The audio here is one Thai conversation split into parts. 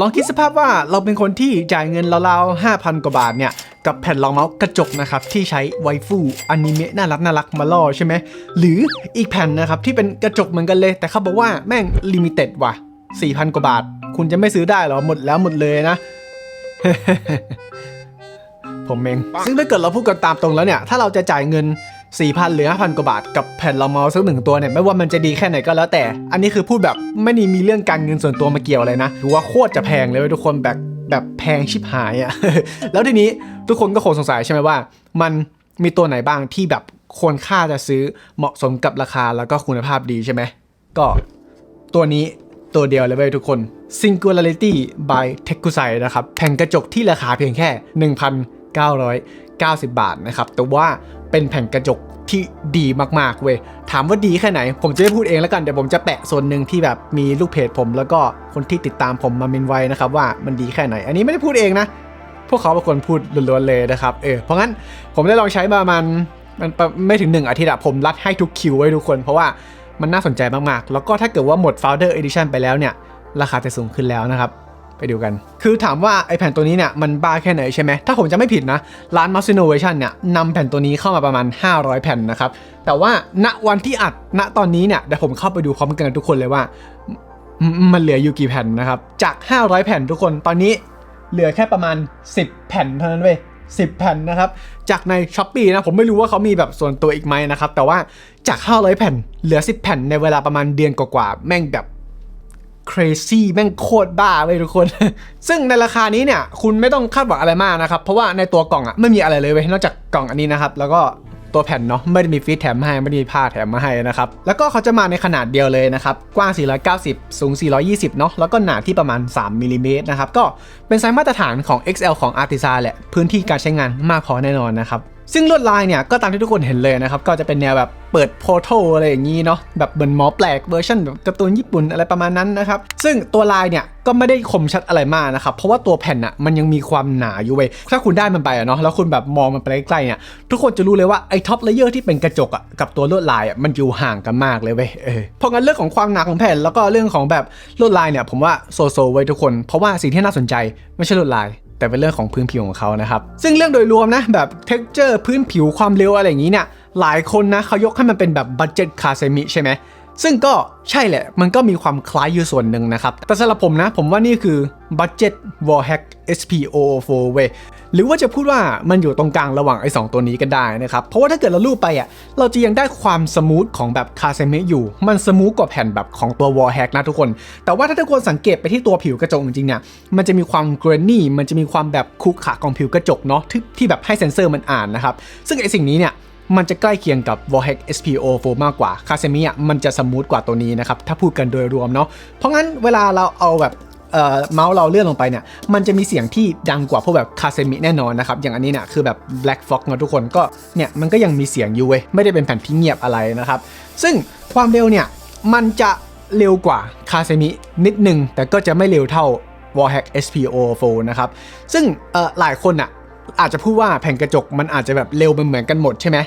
ลองคิดสภาพว่าเราเป็นคนที่จ่ายเงินราวๆ5,000 กว่าบาทเนี่ย กับแผ่นรองเมาส์กระจกนะครับ ที่ใช้ไวฟูอนิเมะน่ารักน่ารักมาล่อใช่ไหม หรืออีกแผ่นนะครับ ที่เป็นกระจกเหมือนกันเลย แต่เขาบอกว่าแม่งลิมิเต็ดว่ะ 4,000 กว่าบาท คุณจะไม่ซื้อได้หรอหมดแล้วหมดเลยนะผมเองซึ่งถ้าเกิดเราพูดกันตามตรงแล้วเนี่ย ถ้าเราจะจ่ายเงิน 4,000หรือ5,000กว่าบาทกับแผ่นรอมาส์สักหนึ่งตัวเนี่ยไม่ว่ามันจะดีแค่ไหนก็แล้วแต่ อันนี้คือพูดแบบไม่ได้มีเรื่องการเงินส่วนตัวมาเกี่ยวอะไรนะถือว่าโคตรจะแพงเลยเว้ยทุกคนแบบแบบแพงชิบหายอะแล้วทีนี้ทุกคนก็คงสงสัยใช่ไหมว่า มันมีตัวไหนบ้างที่แบบควรค่าจะซื้อเหมาะสมกับราคาแล้วก็คุณภาพดีใช่ไหม ก็ตัวนี้ตัวเดียวเลยเว้ยทุกคน Singularity by t e k u s a i นะครับ แผ่นกระจกที่ราคาเพียงแค่ 1,990 บาทนะครับ แต่ว่า เป็นแผ่นกระจกที่ดีมากๆเว้ยถามว่าดีแค่ไหน ผมจะไม่พูดเองแล้วกันเดี๋ยวผมจะแปะส่วนหนึ่งที่แบบมีลูกเพจผม แล้วก็คนที่ติดตามผมมาเมนไว้นะครับว่ามันดีแค่ไหน อันนี้ไม่ได้พูดเองนะ พวกเขาเป็นคนพูดล้วนๆเลยนะครับเออเพราะงั้นผมได้ลองใช้มาประมันมันไม่ถึง 1 อาทิตย์อะผมรัดให้ทุกคิวไว้ทุกคน เพราะว่ามันน่าสนใจมากๆ แล้วก็ถ้าเกิดว่าหมด Founder Edition ไปแล้วเนี่ย ราคาจะสูงขึ้นแล้วนะครับ ไปดูกัน คือถามว่าไอแผ่นตัวนี้เนี่ยมันบ้าแค่ไหนใช่ไหม ถ้าผมจะไม่ผิดนะ ร้าน m a s Innovation เนี่ยนำแผ่นตัวนี้เข้ามาประมาณ 500 แผ่นนะครับ แต่ว่าณวันที่อัดณตอนนี้เนี่ยเดี๋ยวผมเข้าไปดูพร้อมกันทุกคนเลยว่า มันเหลืออยู่กี่แผ่นนะครับ จาก 500 แผ่นทุกคนตอนนี้เหลือแค่ประมาณ 10 แผ่นเท่านั้นเว้ย10แผ่นนะครับ จากใน s h อ p e e นะ ผมไม่รู้ว่าเขามีแบบส่วนตัวอีกไหมนะครับ แต่ว่าจาก 500 แผ่น เหลือ 10 แผ่นในเวลาประมาณเดือนกว่าๆ แม่งแบบ crazy แม่งโคตรบ้าเลยทุกคน ซึ่งในราคานี้เนี่ยคุณไม่ต้องคาดหวังอะไรมากนะครับ เพราะว่าในตัวกล่องอะไม่มีอะไรเลยเว้ยนอกจากกล่องอันนี้นะครับ แล้วก็ตัวแผ่นเนาะไม่ได้มีฟีดแถมให้ไม่ได้มีผ้าแถมมาให้นะครับ แล้วก็เขาจะมาในขนาดเดียวเลยนะครับ กว้าง 490 สูง 420 เนาะแล้วก็หนาที่ประมาณ 3มิลลิเมตรนะครับ ก็เป็นไซส์มาตรฐานของ XL ของ Artisan แหละ พื้นที่การใช้งานมากพอแน่นอนนะครับ ซึ่งลวดลายเนี่ยก็ตามที่ทุกคนเห็นเลยนะครับ ก็จะเป็นแนวแบบเปิดโพโทอะไรอย่างนี้เนาะแบบเหมือนหมอแปลกเวอร์ชันแบบการ์ตูนญี่ปุ่นอะไรประมาณนั้นนะครับ ซึ่งตัวลายเนี่ยก็ไม่ได้คมชัดอะไรมากนะครับ เพราะว่าตัวแผ่นอะมันยังมีความหนาอยู่เว้ยถ้าคุณได้มันไปอะเนาะแล้วคุณแบบมองมันไปใกล้ๆเนี่ยทุกคนจะรู้เลยว่าไอ้ท็อปเลเยอร์ที่เป็นกระจกอะกับตัวลวดลายอะมันอยู่ห่างกันมากเลยเว้ยเออเพราะงั้นเรื่องของความหนาของแผ่นแล้วก็เรื่องของแบบลวดลายเนี่ยผมว่าโซโซไว้ทุกคน เพราะว่าสิ่งที่น่าสนใจไม่ใช่ลวดลาย แต่เป็นเรื่องของพื้นผิวของเขานะครับ ซึ่งเรื่องโดยรวมนะแบบเท็กเจอร์พื้นผิวความเร็วอะไรอย่างนี้เนี่ยหลายคนนะเขายกให้มันเป็นแบบบัจเจ็ตคาเซมิใช่ไหม ซึ่งก็ใช่แหละ มันก็มีความคล้ายอยู่ส่วนหนึ่งนะครับ แต่สำหรับผมนะ ผมว่านี่คือบัตเจ็ต Warhack SP004 เว้ยหรือว่าจะพูดว่ามันอยู่ตรงกลางระหว่างไอ้สตัวนี้ก็ได้นะครับ เพราะว่าถ้าเกิดเราลูบไปอะเราจะยังได้ความสมูทของแบบคาเซมิอยู่ มันสมูทกว่าแผ่นแบบของตัว Warhack นะทุกคน แต่ว่าถ้าทุกคนสังเกตไปที่ตัวผิวกระจกจริงๆเนี่ยมันจะมีความเกรนนี่มันจะมีความแบบคุกขะของผิวกระจกเนาะที่ที่แบบให้เซนเซอร์มันอ่านนะครับซึ่งไอ้สิ่งนี้เนี่ย มันจะใกล้เคียงกับ w a r h a c SP04 มากกว่าคาเซมิอะมันจะสมูทกว่าตัวนี้นะครับ ถ้าพูดกันโดยรวมเนาะเพราะงั้นเวลาเราเอาแบบเมาส์เราเลื่อนลงไปเนี่ย มันจะมีเสียงที่ดังกว่าพวกแบบคาเซมิแน่นอนนะครับ อย่างอันนี้เนี่ยคือแบบ Black Fox นะทุกคนก็เนี่ยมันก็ยังมีเสียงอยู่เว้ยไม่ได้เป็นแผ่นที่เงียบอะไรนะครับ ซึ่งความเร็วเนี่ยมันจะเร็วกว่าคาเซมินิดนึง แต่ก็จะไม่เร็วเท่า Warhack SP04 นะครับ ซึ่งหลายคนอะอาจจะพูดว่าแผ่นกระจกมันอาจจะแบบเร็วเหมือนกันหมดใช่ไหม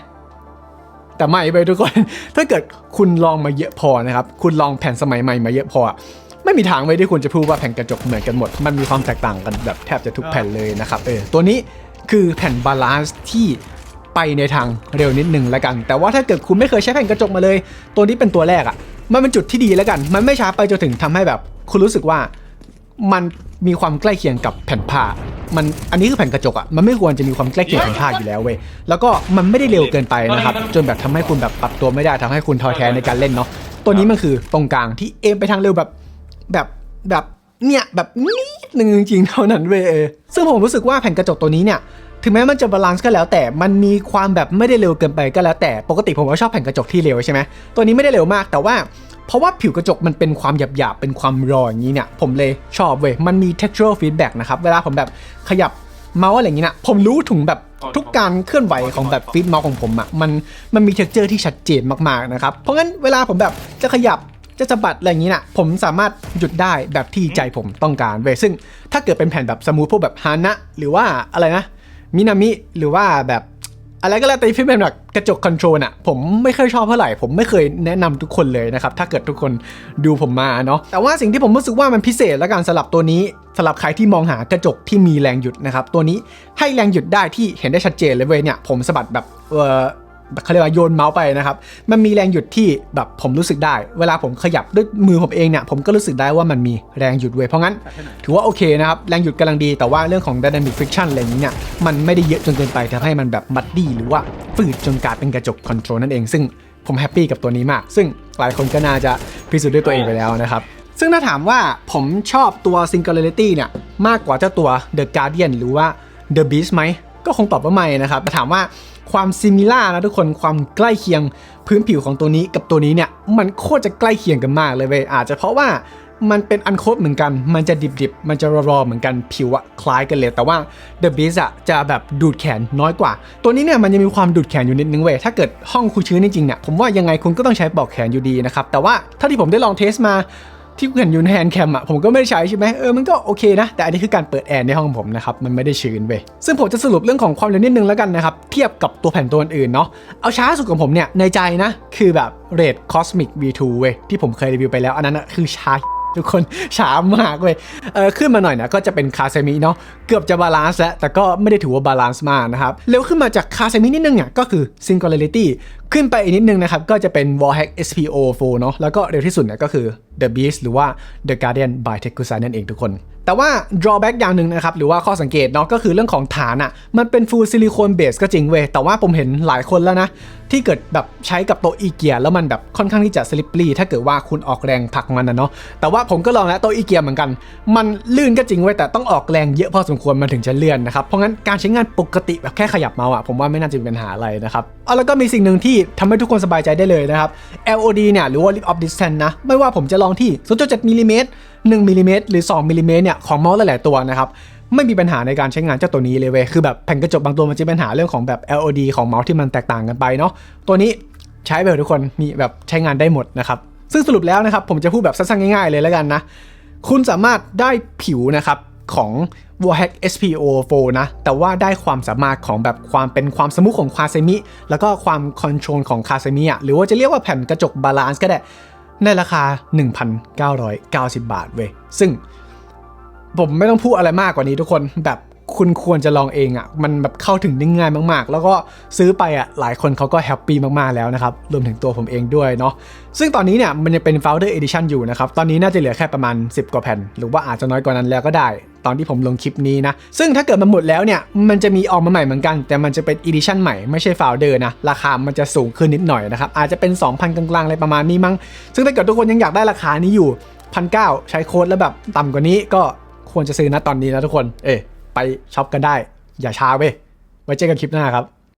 แต่ไม่ไปทุกคน ถ้าเกิดคุณลองมาเยอะพอนะครับ คุณลองแผ่นสมัยใหม่มาเยอะพอ ไม่มีทางเลยที่คุณจะพูดว่าแผ่นกระจกเหมือนกันหมด มันมีความแตกต่างกันแบบแทบจะทุกแผ่นเลยนะครับ เออ ตัวนี้คือแผ่นบาลานซ์ที่ไปในทางเร็วนิดนึงแล้วกัน แต่ว่าถ้าเกิดคุณไม่เคยใช้แผ่นกระจกมาเลย ตัวนี้เป็นตัวแรกอะ่ะ มันเป็นจุดที่ดีแล้วกัน มันไม่ช้าไปจนถึงทำให้แบบ คุณรู้สึกว่า มันมีความใกล้เคียงกับแผ่นผ้า มันอันนี้คือแผ่นกระจกอะ่ะมันไม่ควรจะมีความใกล้เคียงแผ่นผ้าอยู่แล้วเว้ยแล้วก็มันไม่ได้เร็วเกินไปนะครับ จนแบบทำให้คุณแบบปรับตัวไม่ได้ทำให้คุณท้อแท้ในการเล่นเนาะตัวนี้มันคือตรงกลางที่เอมไปทางเร็วแบบแบบแบบเนี่ยแบบนิดนึงจริงๆเท่านั้นเว้ยเออซึ่งผมรู้สึกว่าแผ่นกระจกตัวนี้เนี่ยถึงแม้มันจะบาลานซ์ก็แล้วแต่ มันมีความแบบไม่ได้เร็วเกินไปก็แล้วแต่ ปกติผมก็ชอบแผ่นกระจกที่เร็วใช่ไหมตัวนี้ไม่ได้เร็วมาก แต่ว่า เพราะว่าผิวกระจกมันเป็นความหยาบๆเป็นความรออย่างนี้เนี่ย ผมเลยชอบเว้ยมันมี textural feedback นะครับ เวลาผมแบบขยับเมาส์อะไรอย่างนี้นะผมรู้ถึงแบบทุกการเคลื่อนไหวของแบบฟีดเมาส์ของผมอะมันมันมี texture ที่ชัดเจนมากๆนะครับเพราะงั้นเวลาผมแบบจะขยับจะสะบัดอะไรอย่างนี้นะผมสามารถหยุดได้แบบที่ใจผมต้องการเว้ยซึ่งถ้าเกิดเป็นแผ่นแบบสมูทพวกแบบฮานะหรือว่าอะไรนะมินามิหรือว่าแบบ อะไรก็แล้วแต่ที่เป็นแบบกระจกคอนโทรลอะผมไม่เคยชอบเท่าไหร่ ผมไม่เคยแนะนำทุกคนเลยนะครับ ถ้าเกิดทุกคนดูผมมาเนาะแต่ว่าสิ่งที่ผมรู้สึกว่ามันพิเศษและการสลับตัวนี้สลับใครที่มองหากระจกที่มีแรงหยุดนะครับ ตัวนี้ให้แรงหยุดได้ที่เห็นได้ชัดเจนเลยเว้ยเนี่ยผมสะบัดแบบเออ เขาเรียกว่าโยนเมาส์ไปนะครับ มันมีแรงหยุดที่แบบผมรู้สึกได้ เวลาผมขยับด้วยมือผมเองเนี่ยผมก็รู้สึกได้ว่ามันมีแรงหยุดเว้ยเพราะงั้น ถือว่าโอเคนะครับ แรงหยุดกำลังดีแต่ว่าเรื่องของ dynamic friction อะไรอย่างนี้เนี่ยมันไม่ได้เยอะจนเกินไปทำให้มันแบบมัดดี้หรือว่าฝืดจนกลายเป็นกระจกคอนโทรลนั่นเอง ซึ่งผมแฮปปี้กับตัวนี้มาก ซึ่งหลายคนก็น่าจะพิสูจน์ด้วยตัวเองไปแล้วนะครับซึ่งถ้าถามว่าผมชอบตัว singularity เนี่ยมากกว่าเจ้าตัว the guardian หรือว่า the beast ไหม ก็คงตอบว่าไม่นะครับแต่ถามว่าความซิมิล่านะทุกคนความใกล้เคียงพื้นผิวของตัวนี้กับตัวนี้เนี่ยมันโคตรจะใกล้เคียงกันมากเลยเว้ยอาจจะเพราะว่ามันเป็นอันโคดเหมือนกัน มันจะดิบๆ มันจะรอๆเหมือนกัน ผิวอะคล้ายกันเลย แต่ว่า The Beast อะจะแบบดูดแขนน้อยกว่า ตัวนี้เนี่ยมันยังมีความดูดแขนอยู่นิดนึงเว้ย ถ้าเกิดห้องคุณชื้นจริงๆเนี่ย ผมว่ายังไงคุณก็ต้องใช้ปลอกแขนอยู่ดีนะครับ แต่ว่าเท่าที่ผมได้ลองเทสมา ที่เห็นอยู่ในแฮนด์แคมอะผมก็ไม่ได้ใช้ใช่ไหมเออมันก็โอเคนะ แต่อันนี้คือการเปิดแอร์ในห้องผมนะครับมันไม่ได้ชื้นเว้ยซึ่งผมจะสรุปเรื่องของความเร็วนิดนึงแล้วกันนะครับเทียบกับตัวแผ่นตัวอื่นเนาะเอาช้าสุดของผมเนี่ยในใจนะคือแบบเรท Cosmic V2 เว้ยที่ผมเคยรีวิวไปแล้วอันนั้นนะคือช้า ทุกคนช้ามากเว้ยเออขึ้นมาหน่อยนะก็จะเป็นคาเซมิเนาะเกือบจะบาลานซ์แล้วแต่ก็ไม่ได้ถือว่าบาลานซ์มากนะครับเร็วขึ้นมาจากคาเซมินิดนึงเนี่ยก็คือ Singularity ขึ้นไปอีกนิดนึงนะครับ ก็จะเป็น Warhack SPO4 เนาะแล้วก็เร็วที่สุดเนี่ยก็คือ The Beast หรือว่า The Guardian by t e k u s a นั่นเองทุกคนแต่ว่า drawback อย่างหนึ่งนะครับ หรือว่าข้อสังเกตเนาะก็คือเรื่องของฐานอะ่ะ มันเป็น full silicone base ก็จริงเว้ย แต่ว่าผมเห็นหลายคนแล้วนะ ที่เกิดแบบใช้กับโต๊ะอีเกีย แล้วมันแบบค่อนข้างที่จะ slippery ถ้าเกิดว่าคุณออกแรงผลักมันนะเนาะแต่ว่าผมก็ลองแล้วโต๊ะอีเกียเหมือนกัน มันลื่นก็จริงเว้ยแต่ต้องออกแรงเยอะพอสมควรมันถึงจะเลื่อนนะครับเพราะงั้นการใช้งานปกติแบบแค่ขยับเมาส์อะผมว่าไม่น่าจะมีปัญหาอะไรนะครับเอาแล้วก็มีสิ่งหนึ่งที่ทำให้ทุกคนสบายใจได้เลยนะครับ LOD เนี่ยหรือว่า Lift of Distance นะไม่ว่าผมจะลองที่ 0.7มิลลิเมตร 1มิลลิเมตรหรือ2มิลลิเมตรเนี่ยของเมาส์หลาย ๆ ตัวนะครับไม่มีปัญหาในการใช้งานเจ้าตัวนี้เลยเว้ยคือแบบแผ่นกระจกบางตัวมันจะมีปัญหาเรื่องของแบบ LOD ของเมาส์ที่มันแตกต่างกันไปเนาะตัวนี้ใช้ไปทุกคนมีแบบใช้งานได้หมดนะครับซึ่งสรุปแล้วนะครับผมจะพูดแบบสั้นๆง่าย ๆ เลยแล้วกันนะคุณสามารถได้ผิวนะครับของ Warhack SPO4 นะ แต่ว่าได้ความสามารถของแบบความเป็นความสมูทของคาเซมิ แล้วก็ความคอนโทรลของคาเซมิอะ หรือว่าจะเรียกว่าแผ่นกระจกบาลานซ์ก็ได้ ในราคา 1,990 บาทเว้ยซึ่งผมไม่ต้องพูดอะไรมากกว่านี้ทุกคนแบบคุณควรจะลองเองอะ่ะ มันแบบเข้าถึงได้ง่ายมาก ๆ แล้วก็ซื้อไปอะ่ะ หลายคนเขาก็แฮปปี้มาก ๆ แล้วนะครับ รวมถึงตัวผมเองด้วยเนาะ ซึ่งตอนนี้เนี่ยมันยังเป็น Founder Edition อยู่นะครับ ตอนนี้น่าจะเหลือแค่ประมาณ 10 กว่าแผ่น หรือว่าอาจจะน้อยกว่านั้นแล้วก็ได้ ตอนที่ผมลงคลิปนี้นะ ซึ่งถ้าเกิดมันหมดแล้วเนี่ย มันจะมีออกมาใหม่เหมือนกัน แต่มันจะเป็นอีดิชั่นใหม่ไม่ใช่ฟาวเดอร์นะ ราคามันจะสูงขึ้นนิดหน่อยนะครับ อาจจะเป็น 2,000 กลางๆอะไรประมาณนี้มั้ง ซึ่งถ้าเกิดทุกคนยังอยากได้ราคานี้อยู่พันเใช้โค้ดแล้วแบบต่ำกว่านี้ก็ควรจะซื้อนะตอนนี้นะทุกคน เอ๊ไปช็อปกันได้ อย่าช้าเว้ยไว้เจอกันคลิปหน้าครับ